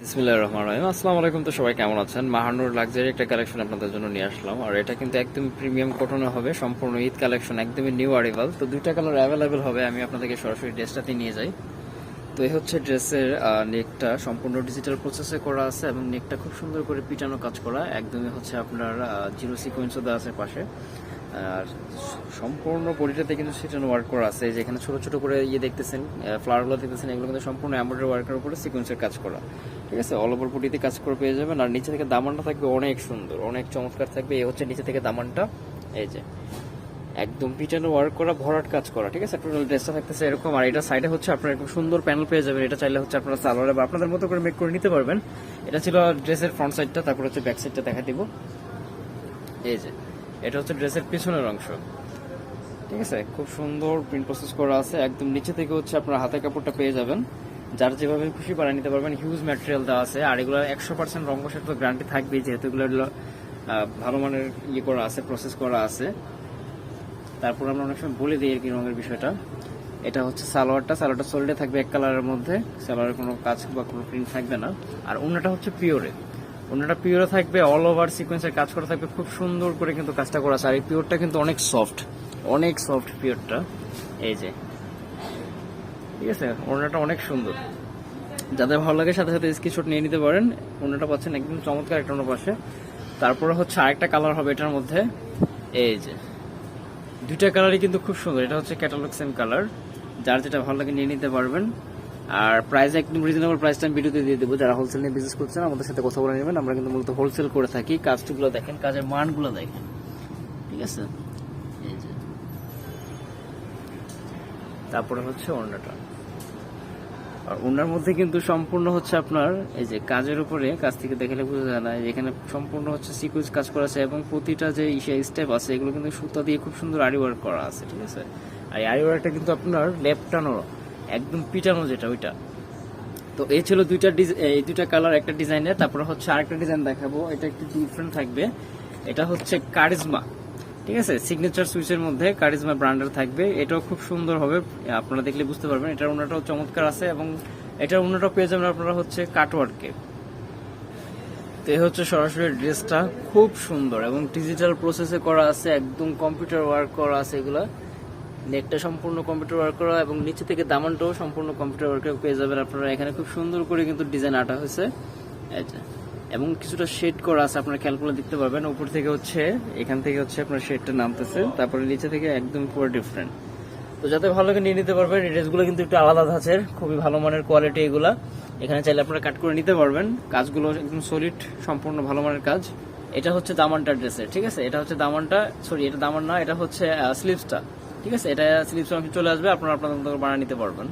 বিসমিল্লাহির রহমানির রহিম। আসসালামু আলাইকুম তো সবাই, কেমন আছেন? মাহানুর লাক্সারি একটা কালেকশন আপনাদের জন্য নিয়ে আসলাম। আর এটা কিন্তু একদম প্রিমিয়াম কটনে হবে, সম্পূর্ণ ঈদ কালেকশন, একদমই নিউ আরিভাল তো দুইটা কালার অ্যাভেলেবেল হবে, আমি আপনাদেরকে সরাসরি ড্রেসটাতে নিয়ে যাই। তো এই হচ্ছে ড্রেসের নেকটা সম্পূর্ণ ডিজিটাল প্রসেসে করা আছে এবং নেকটা খুব সুন্দর করে পিটানো কাজ করা। একদমই হচ্ছে আপনার জিরো সিকোয়েন্সও দেওয়া আছে পাশে। আর সম্পূর্ণ বডিটাতে কিন্তু সিটানো ওয়ার্ক করা আছে। যেখানে ছোট ছোট করে ইয়ে দেখতেছেন ফ্লাওয়ারগুলো দেখতেছেন, এগুলো কিন্তু সম্পূর্ণ এমব্রয়ডারি ওয়ার্কের উপরে সিকোয়েন্সের কাজ করা। ঠিক আছে? অল ওভার বডিতে কাজ করে পেয়ে যাবেন। আর নিচে থেকে দামানটা থাকবে অনেক সুন্দর, অনেক চমৎকার থাকবে। এই হচ্ছে নিচে থেকে দামানটা। এই যে, একদম পিটানো ওয়ার্ক করা, ভরাট কাজ করা, ঠিক আছে? টোটাল ড্রেসটা থাকতেছে এরকম। আর এটা সাইডে হচ্ছে আপনার এরকম সুন্দর প্যানেল পেয়ে যাবেন। এটা চাইলে হচ্ছে আপনারা সালোয়ারে বা আপনাদের মতো করে মেক করে নিতে পারবেন। এটা ছিল ড্রেসের ফ্রন্ট সাইডটা তারপর হচ্ছে ব্যাক সাইডটা দেখা দিব। এই যে, এটা হচ্ছে ড্রেসের পিছনের অংশ। ঠিক আছে? খুব সুন্দর প্রিন্ট প্রসেস করা আছে। একদম নিচে থেকে হচ্ছে আপনার হাতে কাপড়টা পেয়ে যাবেন। যার যেভাবে খুশি বানিয়ে নিতে পারবেন হিউজ ম্যাটেরিয়াল দেওয়া আছে। আর এগুলো একশো পার্সেন্ট রঙ তো গ্যারান্টি থাকবেই, যেহেতু এগুলো ভালো মানের ইয়ে করা আছে প্রসেস করা আছে। তারপর আমরা অনেক সময় বলে দিই আর কি রঙের বিষয়টা। এটা হচ্ছে সালোয়ারটা সালোয়ারটা সোল্ডে থাকবে এক কালারের মধ্যে। সালোয়ারের কোনো কাজ বা কোনো প্রিন্ট থাকবে না। আর অন্যটা হচ্ছে পিওরে অন্যটা পিওরে থাকবে অল ওভার সিকোয়েন্সের কাজ করা থাকবে, খুব সুন্দর করে কিন্তু কাজটা করা আছে। আর এই পিওরটা কিন্তু অনেক সফট অনেক সফট পিওরটা এই যে ঠিক আছে? ওড়নাটা অনেক সুন্দর। যাদের ভালো লাগে সাথে সাথে স্ক্রিনশট নিয়ে নিতে পারেন। ওড়নাটা পাচ্ছেন একদম চমৎকার একটা অন্য পাশে। তারপরে হচ্ছে আরেকটা কালার হবে এটার মধ্যে। এই যে, দুইটা কালারই কিন্তু খুব সুন্দর। এটা হচ্ছে ক্যাটালগ সেম কালার যার যেটা ভালো লাগে নিয়ে নিতে পারবেন। আর প্রাইস একদম রিজনেবল প্রাইসটা আমি ভিডিওতে দিয়ে দেবো। যারা হোলসেল নিয়ে বিজনেস করছেন, আমাদের সাথে কথা বলে নেবেন। আমরা কিন্তু মূলত হোলসেল করে থাকি। কাজগুলো দেখেন, কাজের মানগুলো দেখেন। ঠিক আছে? এই যে, তারপরে হচ্ছে ওড়নাটা। আর ওনার মধ্যে কিন্তু সম্পূর্ণ হচ্ছে আপনার, এই যে কাজের উপরে কাজ থেকে দেখালে বোঝা যায় না এখানে সম্পূর্ণ হচ্ছে সিকুয়েন্স কাজ করা আছে এবং প্রতিটা যে ইসে স্টেপ আছে, এগুলো কিন্তু সুতা দিয়ে খুব সুন্দর আরি ওয়ার্ক করা আছে, ঠিক আছে? আর এই ওয়ার্কটা কিন্তু আপনার লেফটানো একদম পিটানো যেটা, ওইটা। তো এই ছিল দুইটা এই দুইটা কালার একটা ডিজাইনের তারপরে হচ্ছে আরেকটা ডিজাইন দেখাবো, এটা একটু ডিফারেন্ট থাকবে। এটা হচ্ছে কারিজমা ঠিক আছে? সিগনেচার সুইচের মধ্যে কারিজমা ব্র্যান্ডের থাকবে। এটাও খুব সুন্দর হবে। আপনারা দেখলে বুঝতে পারবেন, এটার ওনাটাও চমৎকার আছে এবং এটার ওনাটাও পেয়ে যাবেন আপনারা হচ্ছে কাটওয়ার্কে তো এই হচ্ছে সরাসরি ড্রেসটা। খুব সুন্দর এবং ডিজিটাল প্রসেসে করা আছে, একদম কম্পিউটার ওয়ার্ক করা আছে এগুলা। নেকটা সম্পূর্ণ কম্পিউটার ওয়ার্ক করা এবং নিচে থেকে দামানটাও সম্পূর্ণ কম্পিউটার ওয়ার্কে পেয়ে যাবেন আপনারা। এখানে খুব সুন্দর করে কিন্তু ডিজাইন আটা হয়েছে। যে। এবং কিছুটা শেড করা আছে, আপনারা খেয়াল করে দেখতে পারবেন। উপর থেকে হচ্ছে, এখান থেকে হচ্ছে আপনার শেডটা নামতেছে। তারপরে নিচে থেকে একদম পুরো ডিফারেন্ট তো যাতে ভালো লাগে নিয়ে নিতে পারবেন ড্রেসগুলো কিন্তু একটু আলাদা ধাঁচের, খুবই ভালো মানের কোয়ালিটি এগুলা। এখানে চাইলে আপনারা কাট করে নিতে পারবেন। কাজগুলো একদম সলিড সম্পূর্ণ ভালো মানের কাজ। এটা হচ্ছে দামানটা ড্রেসের ঠিক আছে? এটা হচ্ছে দামানটা সরি এটা দামান না, এটা হচ্ছে স্লিভসটা ঠিক আছে? এটা স্লিভস অংশ চলে আসবে, আপনারা আপনাদের করে নিতে পারবেন।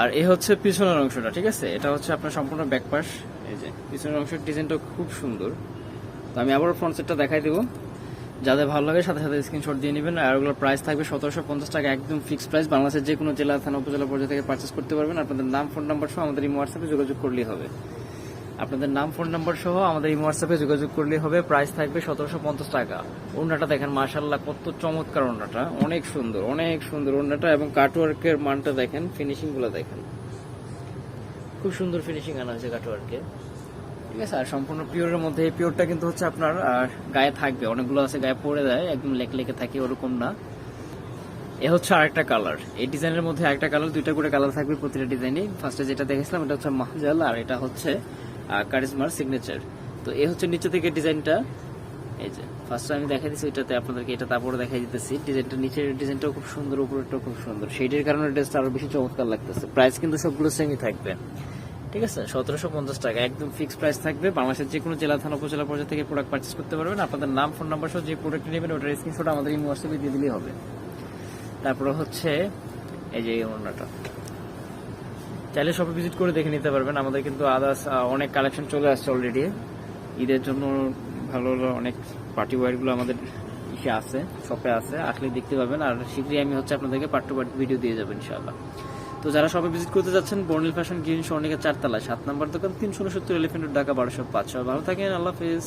আর এ হচ্ছে পিছনের অংশটা, ঠিক আছে? এটা হচ্ছে আপনার সম্পূর্ণ ব্যাক পাশ এই পিছনের অংশের ডিজাইনটা খুব সুন্দর। তো আমি আবার ফ্রন্ট সেটটা দেখাই দেবো। যাদের ভালো লাগে, সাথে সাথে স্ক্রিনশট দিয়ে নেবেন। আর ওগুলোর প্রাইস থাকবে সতেরোশো পঞ্চাশ টাকা, একদম ফিক্সড প্রাইস বাংলাদেশের যে কোনো জেলা, থানা, উপজেলা পর্যায়ে থেকে পারচেস করতে পারবেন। আপনাদের নাম ফোন নাম্বার সহ আমাদের এই হোয়াটসঅ্যাপে যোগাযোগ করলেই হবে। আপনাদের নাম ফোন নাম্বার সহ আমাদের এই হোয়াটসঅ্যাপে যোগাযোগ করলেই হবে। প্রাইস থাকবে সতেরোশো পঞ্চাশ টাকা। ওড়নাটা দেখেন মার্শাল্লাহ কত চমৎকার ওড়নাটা। অনেক সুন্দর অনেক সুন্দর ওড়নাটা এবং কাটওয়ার্কের মানটা দেখেন ফিনিশিংগুলো দেখেন। খুব সুন্দর ফিনিশিং আনা হয়েছে কাটওয়ার্কে ঠিক আছে আর সম্পূর্ণ পিওরের মধ্যে এই পিওরটা কিন্তু হচ্ছে আপনার আহ, গায়ে থাকবে। অনেকগুলো আছে গায়ে পড়ে দেয় একদম লেকে লেকে থাকে ওরকম না। এ হচ্ছে আরেকটা কালার এই ডিজাইনের মধ্যে আরেকটা কালার দুইটা করে কালার থাকবে প্রতিটা ডিজাইনে ফার্স্টে যেটা দেখেছিলাম এটা হচ্ছে মাহজাল আর এটা হচ্ছে কারিজমার সিগনেচার তো এই হচ্ছে নিচে থেকে ডিজাইনটা এই যে ফার্স্টে আমি দেখাই দিচ্ছি এটাতে আপনাদেরকে এটা তারপরে দেখাই দিতেছি। ডিজাইনটা নিচের ডিজাইনটাও খুব সুন্দর উপরেরটাও খুব সুন্দর। সেইটির কারণে ড্রেসটা আরও বেশি চমৎকার লাগতেছে। প্রাইস কিন্তু সবগুলো সেমই থাকবে। ঠিক আছে? সতেরোশো পঞ্চাশ টাকা। একদম ফিক্সড প্রাইস থাকবে। বাংলাদেশের যে কোনো জেলা, থানা, উপজেলা পর্যায়ে থেকে প্রোডাক্ট পার্চেস করতে পারবেন। আপনাদের নাম ফোন নাম্বার সহ যে প্রোডাক্ট নেবেন, ওটার স্ক্রিনশট আমাদের হোয়াটসঅ্যাপে দিয়ে দিলেই হবে। তারপরে হচ্ছে, এই যে এই ওড়নাটা। চাইলে সবাই ভিজিট করে দেখে নিতে পারবেন। আমাদের কিন্তু আদার্স অনেক কালেকশন চলে আসছে অলরেডি ঈদের জন্য ভালো ভালো অনেক পার্টি ওয়ারগুলো আমাদের ইসে আছে শপে আছে। আসলে দেখতে পাবেন। আর শীঘ্রই আমি হচ্ছে আপনাদেরকে পার্ট টু পার্ট ভিডিও দিয়ে যাব, ইনশাআল্লাহ। তো যারা সবাই ভিজিট করতে যাচ্ছেন বর্ণিল ফ্যাশন গ্রিন স্বর্ণিকা চারতলায়, সাত নম্বর দোকান, তিনশো উনসত্তর এলিফেন্ট ঢাকা, বারোশো পাঁচ। সবাই ভালো থাকেন, আল্লাহ হাফিজ।